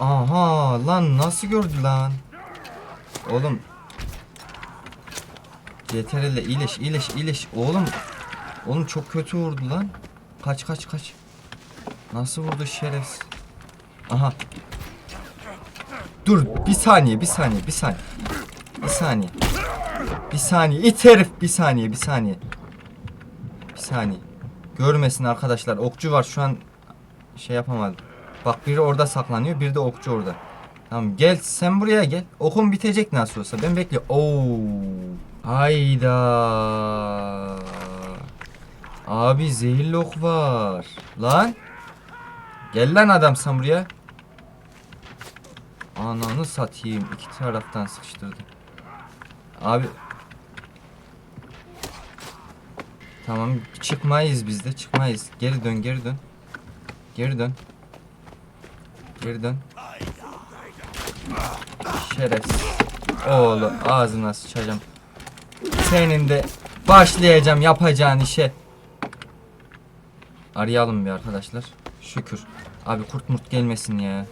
Aha lan nasıl gördü lan? Oğlum. CTRL ile iyileş iyileş iyileş. Oğlum. Oğlum çok kötü vurdu lan. Kaç kaç kaç. Nasıl vurdu şerefsiz. Aha. Dur bir saniye bir saniye bir saniye. Bir saniye. Bir saniye. İt herif bir saniye bir saniye. Bir saniye. Görmesin arkadaşlar. Okçu var şu an şey yapamadım. Bak biri orada saklanıyor, biri de okçu orada. Tamam gel sen buraya gel. Okun bitecek nasıl olsa. Ben bekliyorum. Oo. Hayda. Abi zehirli ok var. Lan. Gel lan adam sen buraya. Ananı satayım. İki taraftan sıkıştırdı. Abi. Tamam çıkmayız biz de çıkmayız. Geri dön geri dön. Geri dön. Geri. Şerefsiz. Oğlum ağzına sıçacağım. Senin de başlayacağım yapacağın işe. Arayalım bir arkadaşlar. Şükür. Abi kurt murt gelmesin ya.